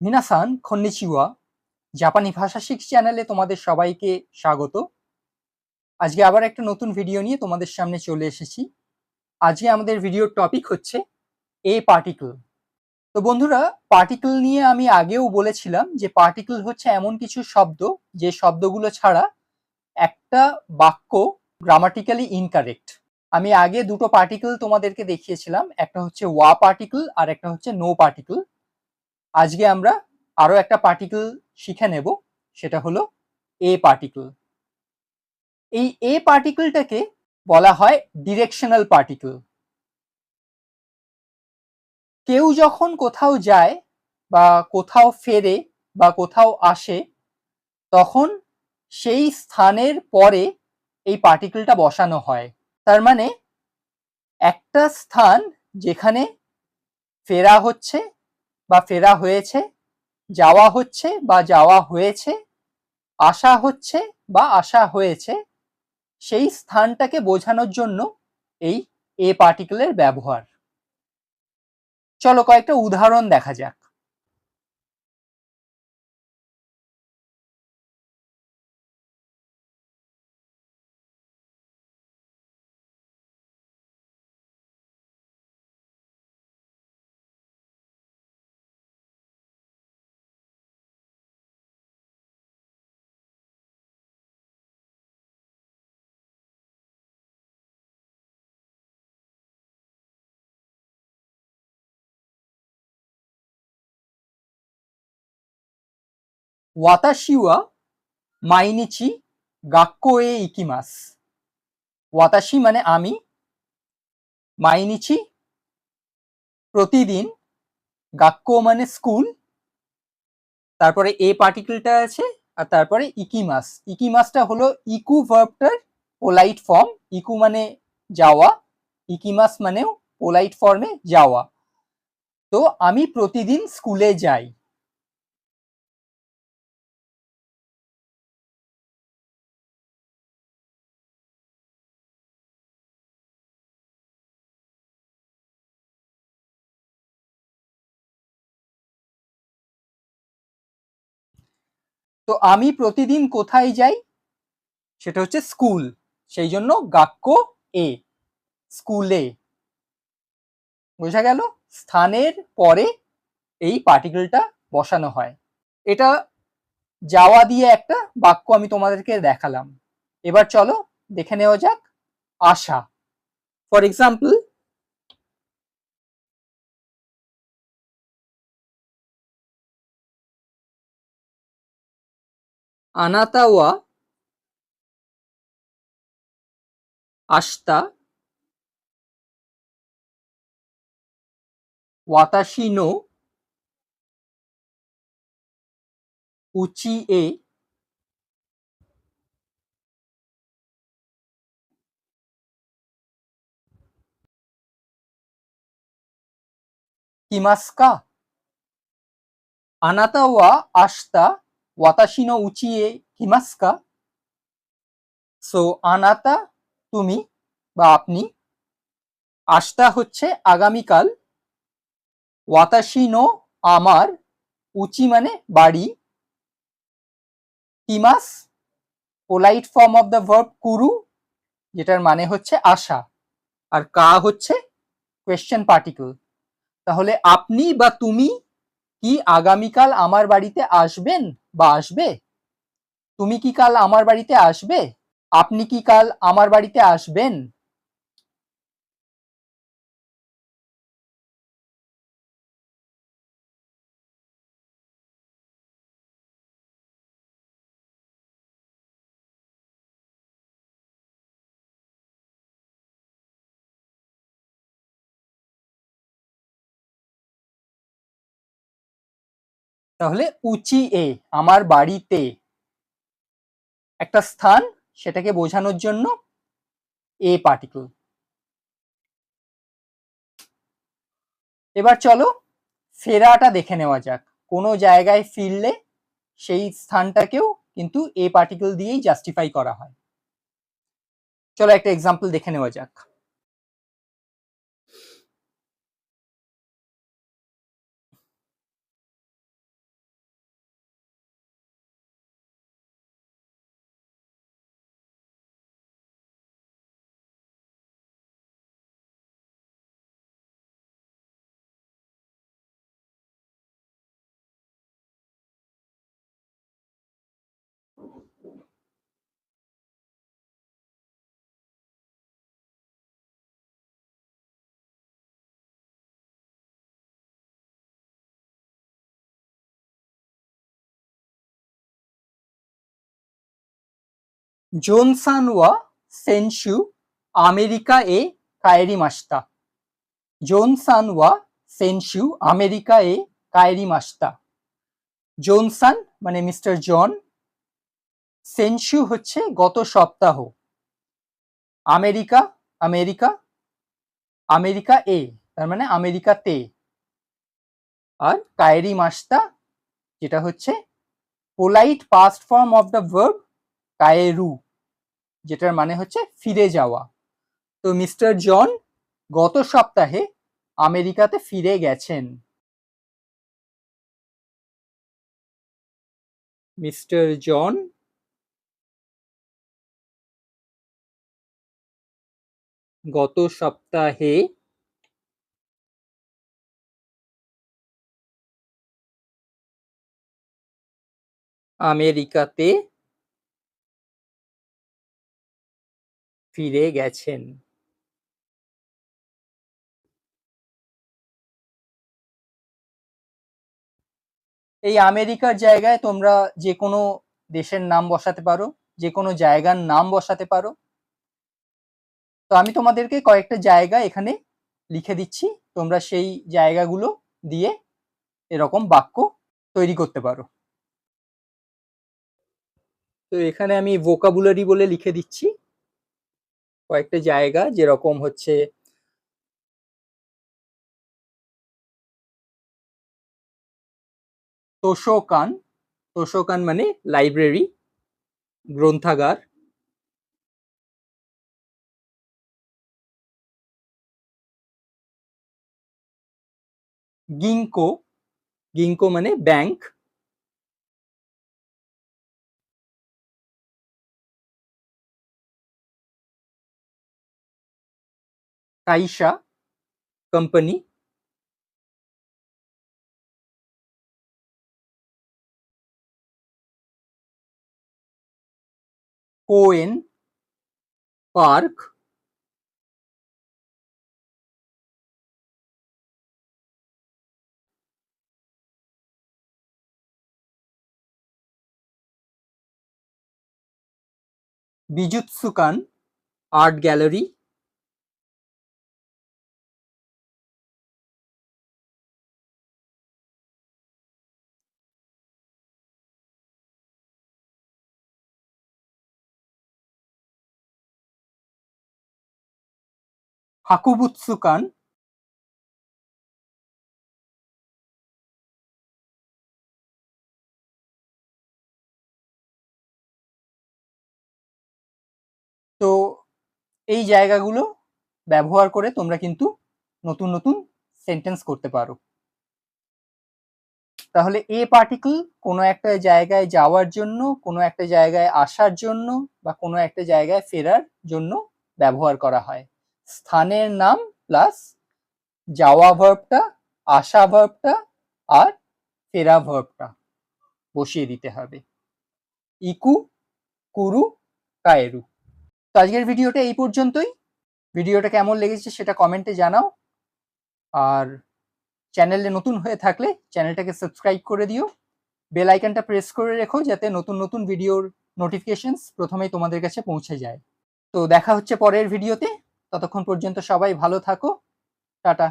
মিনাসান খন্নিচিওয়া জাপানি ভাষা শিখ চ্যানেলে তোমাদের সবাইকে স্বাগত। আজকে আবার একটা নতুন ভিডিও নিয়ে তোমাদের সামনে চলে এসেছি। আজকে আমাদের ভিডিওর টপিক হচ্ছে এ পার্টিকল তো বন্ধুরা পার্টিকল নিয়ে আমি আগেও বলেছিলাম যে পার্টিকল হচ্ছে এমন কিছু শব্দ, যে শব্দগুলো ছাড়া একটা বাক্য গ্রামাটিক্যালি ইনকারেক্ট আমি আগে দুটো পার্টিকল তোমাদেরকে দেখিয়েছিলাম, একটা হচ্ছে ওয়া পার্টিকল আর একটা হচ্ছে নো পার্টিকল আজকে আমরা আরও একটা পার্টিকল শিখে নেব, সেটা হলো এ পার্টিকল এই এ পার্টিকলটাকে বলা হয় ডিরেকশনাল পার্টিকল কেউ যখন কোথাও যায় বা কোথাও ফেরে বা কোথাও আসে, তখন সেই স্থানের পরে এই পার্টিকলটা বসানো হয়। তার মানে একটা স্থান যেখানে ফেরা হচ্ছে বা ফেরা হয়েছে, যাওয়া হচ্ছে বা যাওয়া হয়েছে, আসা হচ্ছে বা আসা হয়েছে, সেই স্থানটাকে বোঝানোর জন্য এই এ পার্টিকেলের ব্যবহার। চলো কয়েকটা উদাহরণ দেখা যাক। ওয়াতাশি ওয়া মাইনিচি গাক্কো এ ইকিমাস ওয়াতাশি মানে আমি মাইনিচি প্রতিদিন গাক্কো মানে স্কুল তারপরে এ পার্টিকেলটা আছে আর তারপরে ইকিমাস ইকিমাসটা হলো ইকু ভার্বটার পোলাইট ফর্ম ইকু মানে যাওয়া ইকিমাস মানেও পোলাইট ফর্মে যাওয়া তো আমি প্রতিদিন স্কুলে যাই তো আমি প্রতিদিন কোথায় যাই? সেটা হচ্ছে স্কুল। সেই জন্য গাক্য এ, স্কুলে। বোঝা গেল? স্থানের পরে এই পার্টিকেলটা বসানো হয়। এটা যাওয়া দিয়ে একটা বাক্য আমি তোমাদেরকে দেখালাম। এবার চলো দেখে নেওয়া যাক। আশা। ফর এক্সাম্পল আনাতাওয়া আস্তা ওতাশিনো উচি এ কিমাস্কা আনাতাওয়া আস্তা ওয়াতাশি নো উচিয়ে হিমাস্কা সো আনাতা তুমি বা আপনি আস্তা হচ্ছে আগামীকাল ওয়াতাশি নো আমার উচি মানে বাড়ি হিমাস polite form of the verb Kuru যেটার মানে হচ্ছে আশা আর কা হচ্ছে কোয়েশ্চেন পার্টিকল তাহলে আপনি বা তুমি কি আগামীকাল আমার বাড়িতে আসবেন বা আসবে? তুমি কি কাল আমার বাড়িতে আসবে? আপনি কি কাল আমার বাড়িতে আসবেন? তাহলে উচি এ, আমার বাড়িতে একটা স্থান সেটাকে বোঝানোর জন্য এ পার্টিকল এবার চলো ফেরাটা দেখে নেওয়া যাক। কোনো জায়গায় ফিরলে সেই স্থানটাকেও কিন্তু এ পার্টিকল দিয়েই জাস্টিফাই করা হয়। চলো একটা এক্সাম্পল দেখে নেওয়া যাক। জোনসান ওয়া সেনশু আমেরিকা এ কায়েরি মাস্তা জোনসান ওয়া সেনশু আমেরিকা এ কায়েরি মাস্তা জোনসান মানে মিস্টার জন সেনশু হচ্ছে গত সপ্তাহ। আমেরিকা আমেরিকা আমেরিকা এ তার মানে আমেরিকাতে আর কায়েরি মাস্তা যেটা হচ্ছে polite past form of the verb কায়েরু, যেটার মানে হচ্ছে ফিরে যাওয়া। তো মিস্টার জন গত সপ্তাহে আমেরিকাতে ফিরে গেছেন। মিস্টার জন গত সপ্তাহে আমেরিকাতে ফিরে গেছেন? এই আমেরিকার জায়গায় তোমরা যে কোনো দেশের নাম বসাতে পারো যে কোনো জায়গার নাম বসাতে পারো। তো আমি তোমাদেরকে কয়েকটা জায়গা এখানে লিখে দিচ্ছি। তোমরা সেই জায়গাগুলো দিয়ে এরকম বাক্য তৈরি করতে পারো। তো এখানে আমি ভোকাবুলারি বলে লিখে দিচ্ছি। কয়েকটা জায়গা যেরকম হচ্ছে তোষকান তোষকান মানে লাইব্রেরি গ্রন্থাগার। গিঙ্কো গিঙ্কো মানে ব্যাংক কাইসা কোম্পানি কোয়েন পার্ক বিজুৎসুকান আর্ট গ্যালারি হাকুবুৎসুকান। তো এই জায়গাগুলো ব্যবহার করে তোমরা কিন্তু নতুন নতুন সেন্টেন্স করতে পারো। তাহলে এ পার্টিকল কোনো একটা জায়গায় যাওয়ার জন্য, কোনো একটা জায়গায় আসার জন্য বা কোনো একটা জায়গায় ফেরার জন্য ব্যবহার করা হয়। স্থানের নাম প্লাস যাওয়া ভার্বটা আসা ভার্বটা আর ফেরা ভার্বটা বসিয়ে দিতে হবে। ইকু, কুরু, কায়েরু। তো আজকের ভিডিওটা এই পর্যন্তই। ভিডিওটা কেমন লেগেছে সেটা কমেন্টে জানাও। আর চ্যানেলে নতুন হয়ে থাকলে চ্যানেলটাকে সাবস্ক্রাইব করে দিও। বেল আইকনটা প্রেস করে রেখো যাতে নতুন নতুন ভিডিওর নোটিফিকেশনস প্রথমেই তোমাদের কাছে পৌঁছে যায়। তো দেখা হচ্ছে পরের ভিডিওতে ততক্ষণ পর্যন্ত সবাই ভালো থাকো। টাটা।